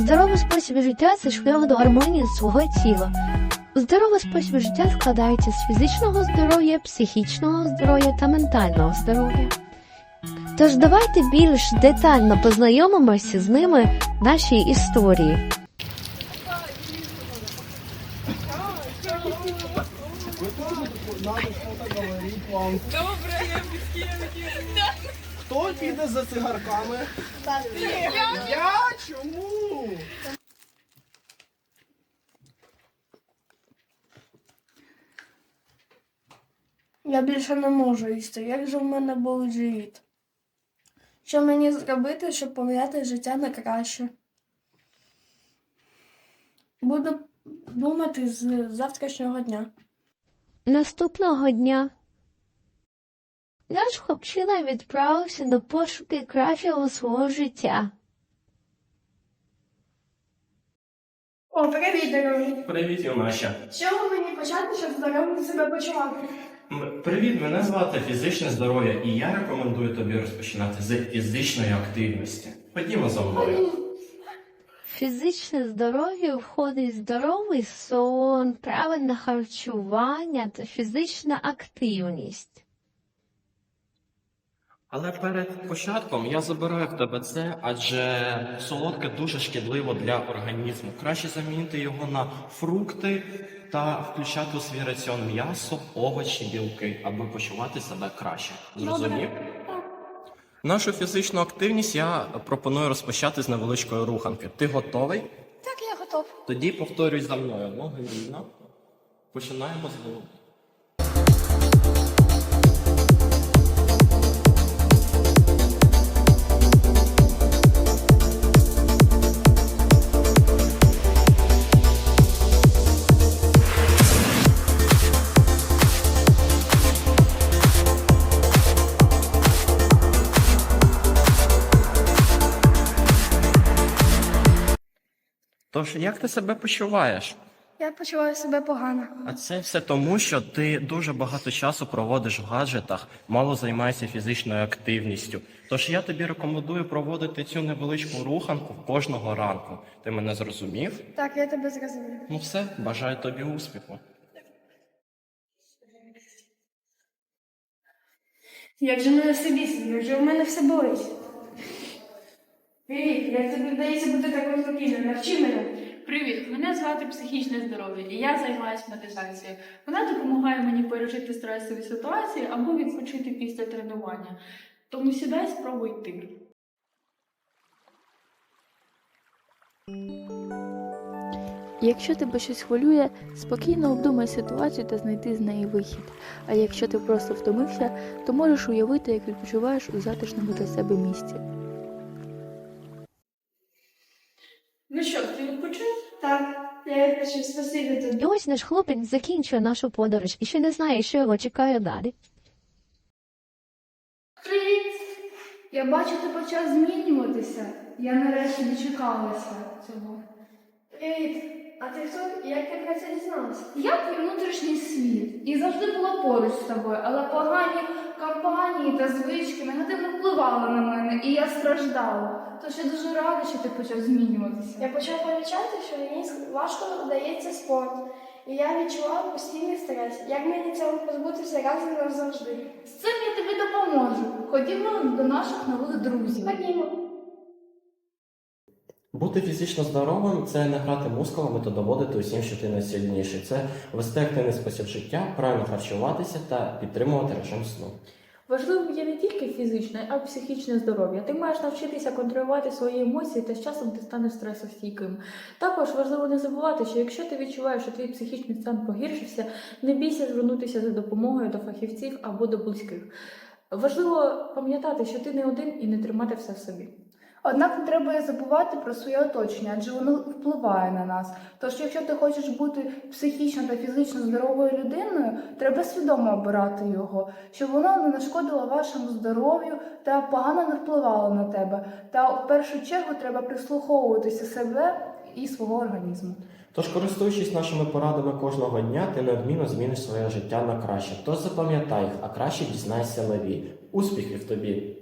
Здоровий спосіб життя це шлях до гармонії свого тіла. Здоровий спосіб життя складається з фізичного здоров'я, психічного здоров'я та ментального здоров'я. Тож давайте більш детально познайомимося з ними в нашій історії. Хто піде за цигарками? Я чому? Я більше не можу їсти. Як же в мене болить живіт? Що мені зробити, щоб поміняти життя на краще? Буду думати з завтрашнього дня. Наступного дня наш хлопчина відправився на пошуки кращого свого життя. О, привіт, дорогий. Привіт, Юнаша. Що ви мені почати, щоб здоров'я себе почувати? М, Привіт, мене звати фізичне здоров'я, і я рекомендую тобі розпочинати з фізичної активності. Ходімо за мною. Фізичне здоров'я входить здоровий сон, правильне харчування та фізична активність. Але перед початком я забираю в тебе це, адже солодке дуже шкідливо для організму. Краще замінити його на фрукти та включати у свій раціон м'ясо, овочі, білки, аби почувати себе краще. Зрозумів? Нашу фізичну активність я пропоную розпочати з невеличкої руханки. Ти готовий? Так, я готов. Тоді повторюй за мною. Ноги рівно. Починаємо з голови. Тож, як ти себе почуваєш? Я почуваю себе погано. А це все тому, що ти дуже багато часу проводиш в гаджетах, мало займаєшся фізичною активністю. Тож я тобі рекомендую проводити цю невеличку руханку кожного ранку. Ти мене зрозумів? Так, я тебе зрозумів. Ну все, бажаю тобі успіху. Як же мене все бісить, як же в мене все болить. Привіт, як тобі вдається бути такою спокійною? Навчи мене. Привіт, мене звати психічне здоров'я, і я займаюся медитацією. Вона допомагає мені пережити стресові ситуації або відпочити після тренування. Тому сідай, спробуй ти. Якщо тебе щось хвилює, спокійно обдумай ситуацію та знайти з неї вихід. А якщо ти просто втомився, то можеш уявити, як відпочиваєш у затишному для себе місці. Ну що, ти відпочив? Так, я відпочив, спасибі тобі. І ось наш хлопець закінчує нашу подорож і ще не знає, що його чекає далі. Привіт! Я бачу, ти почав змінюватися. Я нарешті дочекалася цього. Привіт! А ти хто? Як ти про це дізналася? Я твій внутрішній світ і завжди була поруч з тобою, але погані компанії та звички негативно впливали на мене, і я страждала. Тож я дуже рада, що ти почав змінюватися. Я почав помічати, що мені важко вдається спорт, і я відчувала постійний стрес. Як мені цього позбутися раз і назавжди? З цим я тобі допоможу. Ходімо до наших нових друзів. Ходімо. Бути фізично здоровим це не грати мускулами та доводити усім, що ти найсильніший. Це вести активний спосіб життя, правильно харчуватися та підтримувати режим сну. Важливим є не тільки фізичне, а й психічне здоров'я. Ти маєш навчитися контролювати свої емоції, та з часом ти станеш стресостійким. Також важливо не забувати, що якщо ти відчуваєш, що твій психічний стан погіршився, не бійся звернутися за допомогою до фахівців або до близьких. Важливо пам'ятати, що ти не один і не тримати все в собі. Однак не треба забувати про своє оточення, адже воно впливає на нас. Тож, якщо ти хочеш бути психічно та фізично здоровою людиною, треба свідомо обирати його, щоб воно не нашкодило вашому здоров'ю та погано не впливало на тебе. Та в першу чергу треба прислуховуватися себе і свого організму. Тож, користуючись нашими порадами кожного дня, ти неодмінно зміниш своє життя на краще. Тож запам'ятай їх, а краще дізнайся нові. Успіхів тобі!